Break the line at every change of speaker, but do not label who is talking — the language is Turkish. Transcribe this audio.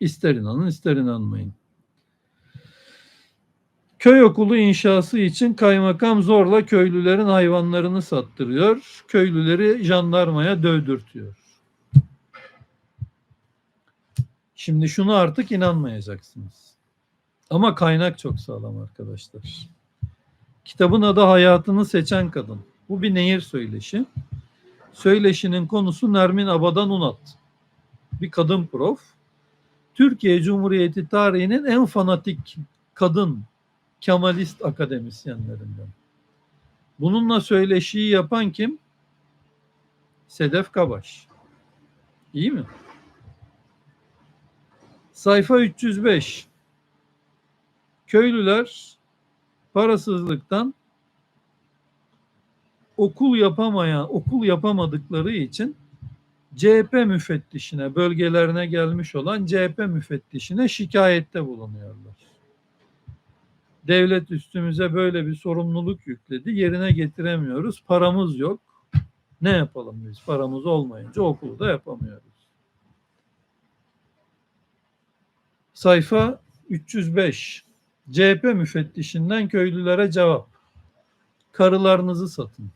İster inanın ister inanmayın. Köy okulu inşası için kaymakam zorla köylülerin hayvanlarını sattırıyor. Köylüleri jandarmaya dövdürtüyor. Şimdi şunu artık inanmayacaksınız. Ama kaynak çok sağlam arkadaşlar. Kitabın adı Hayatını Seçen Kadın. Bu bir nehir söyleşi. Söyleşinin konusu Nermin Abadan Unat. Bir kadın prof. Türkiye Cumhuriyeti tarihinin en fanatik kadın Kemalist akademisyenlerinden. Bununla söyleşiyi yapan kim? Sedef Kabaş. İyi mi? Sayfa 305. Köylüler parasızlıktan okul yapamayan, okul yapamadıkları için CHP müfettişine, bölgelerine gelmiş olan CHP müfettişine şikayette bulunuyorlar. Devlet üstümüze böyle bir sorumluluk yükledi. Yerine getiremiyoruz. Paramız yok. Ne yapalım biz? Paramız olmayınca okulu da yapamıyoruz. Sayfa 305. CHP müfettişinden köylülere cevap. Karılarınızı satın.